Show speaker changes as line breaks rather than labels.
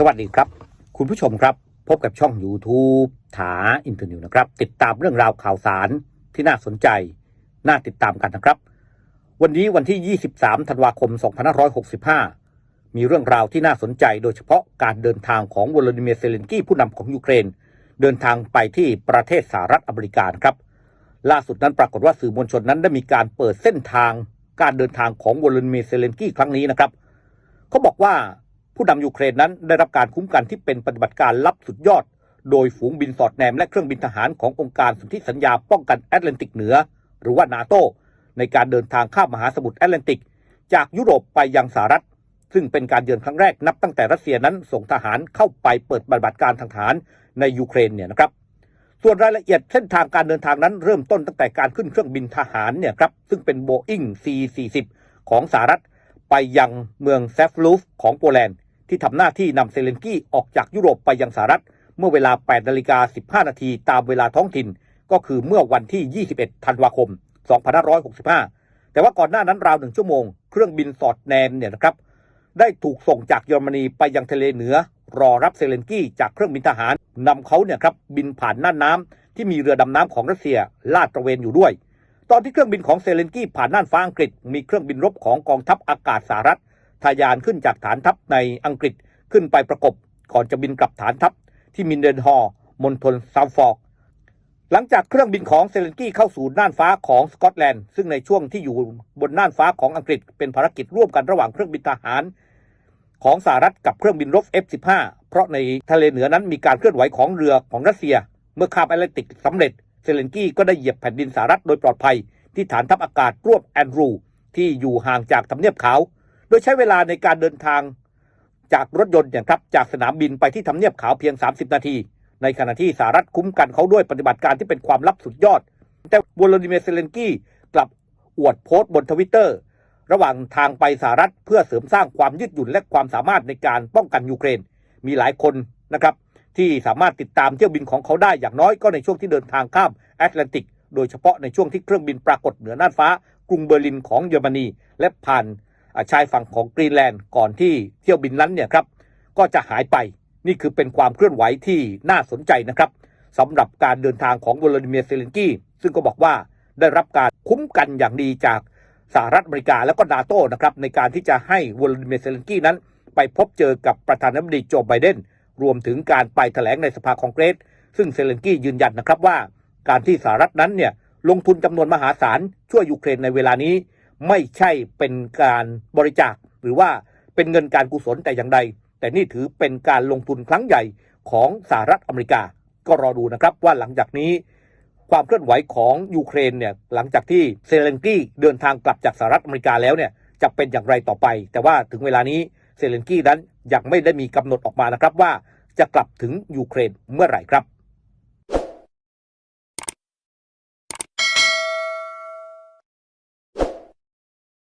สวัสดีครับ คุณผู้ชมครับ พบกับช่อง YouTube ถาอินเทอร์นิวนะครับ ติดตามเรื่องราวข่าวสารที่น่าสนใจ น่าติดตามกันนะครับ วันนี้วันที่ 23 ธันวาคม 2565 มีเรื่องราวที่น่าสนใจ โดยเฉพาะการเดินทางของวลาดิเมียร์เซเลนกี้ผู้นำของยูเครน เดินทางไปที่ประเทศสหรัฐอเมริกาครับ ล่าสุดนั้นปรากฏว่าสื่อมวลชนนั้นได้มีการเปิดเส้นทางการเดินทางของวลาดิเมียร์เซเลนกี้ครั้งนี้นะครับเขาบอกว่า ผู้นำยูเครนนั้นได้รับการคุ้มกันที่เป็นปฏิบัติการลับสุดยอด โดยฝูงบินสอดแนมและเครื่องบินทหารขององค์การสนธิสัญญาป้องกันแอตแลนติกเหนือ หรือว่านาโตในการเดินทางข้ามมหาสมุทรแอตแลนติก จากยุโรปไปยังสหรัฐ ซึ่งเป็นการเยือนครั้งแรกนับตั้งแต่รัสเซียนั้นส่งทหารเข้าไปเปิดปฏิบัติการทางทหารในยูเครนเนี่ยนะครับส่วนรายละเอียดเส้นทางการเดินทางนั้นเริ่มต้นตั้งแต่การขึ้นเครื่องบินทหารเนี่ยครับซึ่งเป็น Boeing C-40 ของสหรัฐ ไปยังเมืองเซฟลูฟของโปแลนด์ ที่ทำหน้าที่นำเซเลนกี้ออกจากยุโรปไปยังสหรัฐ เมื่อเวลา 8 นาฬิกา 15 นาทีตามเวลาท้องถิ่น ก็คือเมื่อวันที่ 21 ธันวาคม 2565 แต่ว่าก่อนหน้านั้นราวหนึ่งชั่วโมง เครื่องบินสอดแนมเนี่ยนะครับ ได้ถูกส่งจากเยอรมนีไปยังทะเลเหนือ รอรับเซเลนกี้จากเครื่องบินทหารนำเขาเนี่ยครับบินผ่านน่านน้ำที่มีเรือดำน้ำของรัสเซียลาดตระเวนอยู่ด้วย ตอนที่เครื่องบินของเซเลนกี้ผ่านน่านฟ้าอังกฤษมีเครื่องบินรบของกองทัพอากาศสหรัฐ ทะยานขึ้นจากฐานทัพในอังกฤษขึ้นไปประกบก่อนจะบินกลับฐานทัพที่มินเดนฮอร์มณฑลซาวฟอก หลังจากเครื่องบินของเซเลนกี้เข้าสู่น่านฟ้าของสกอตแลนด์ ซึ่งในช่วงที่อยู่บนน่านฟ้าของอังกฤษ เป็นภารกิจร่วมกันระหว่างเครื่องบินทหาร ของสหรัฐกับเครื่องบินรบ F-15 เพราะในทะเลเหนือนั้นมีการเคลื่อนไหวของเรือของรัสเซีย เมื่อข้ามแอตแลนติกสำเร็จเซเลนกี้ก็ได้เหยียบแผ่นดินสหรัฐโดยปลอดภัย ที่ฐานทัพอากาศรวบแอนดรู ที่อยู่ห่างจากทำเนียบขาว โดยใช้เวลาในการเดินทางจากรถยนต์เนี่ยครับจากสนามบินไปที่ทำเนียบขาวเพียง 30 นาที ในขณะที่สหรัฐคุ้มกันเขาด้วยปฏิบัติการที่เป็นความลับสุดยอด แต่วลาดิเมียเซเลนกี้กลับอวดโพสต์บนทวิตเตอร์ระหว่างทางไปสหรัฐเพื่อเสริมสร้างความยืดหยุ่นและความสามารถในการป้องกันยูเครน มีหลายคนนะครับที่สามารถติดตามเที่ยวบินของเขาได้อย่างน้อยก็ในช่วงที่เดินทางข้ามแอตแลนติก โดยเฉพาะในช่วงที่เครื่องบินปรากฏเหนือน่านฟ้ากรุงเบอร์ลินของเยอรมนี และผ่าน ชายฝั่งของกรีนแลนด์ก่อนที่เที่ยวบินนั้นเนี่ยครับก็จะหายไปนี่คือเป็นความเคลื่อนไหวที่น่าสนใจนะครับสำหรับการเดินทางของวลาดิเมียร์เซเลนกี้ ซึ่งก็บอกว่าได้รับการคุ้มกันอย่างดีจากสหรัฐอเมริกาแล้วก็นาโต้นะครับในการที่จะให้วลาดิเมียร์เซเลนกี้นั้น ไปพบเจอกับประธานาธิบดีโจไบเดนรวมถึงการไปแถลงในสภาคองเกรส ซึ่งเซเลนกี้ยืนยันนะครับว่า การที่สหรัฐนั้นเนี่ยลงทุนจำนวนมหาศาลช่วยยูเครนในเวลานี้ ไม่ใช่เป็นการบริจาค หรือว่าเป็นเงินการกุศลแต่อย่างใด แต่นี่ถือเป็นการลงทุนครั้งใหญ่ของสหรัฐอเมริกา ก็รอดูนะครับว่าหลังจากนี้ ความเคลื่อนไหวของยูเครนเนี่ยหลังจากที่เซเลนกี้เดินทางกลับจากสหรัฐอเมริกาแล้วเนี่ยจะเป็นอย่างไรต่อไป แต่ว่าถึงเวลานี้เซเลนกี้นั้นยังไม่ได้มีกำหนดออกมานะครับว่าจะกลับถึงยูเครนเมื่อไหร่ครับ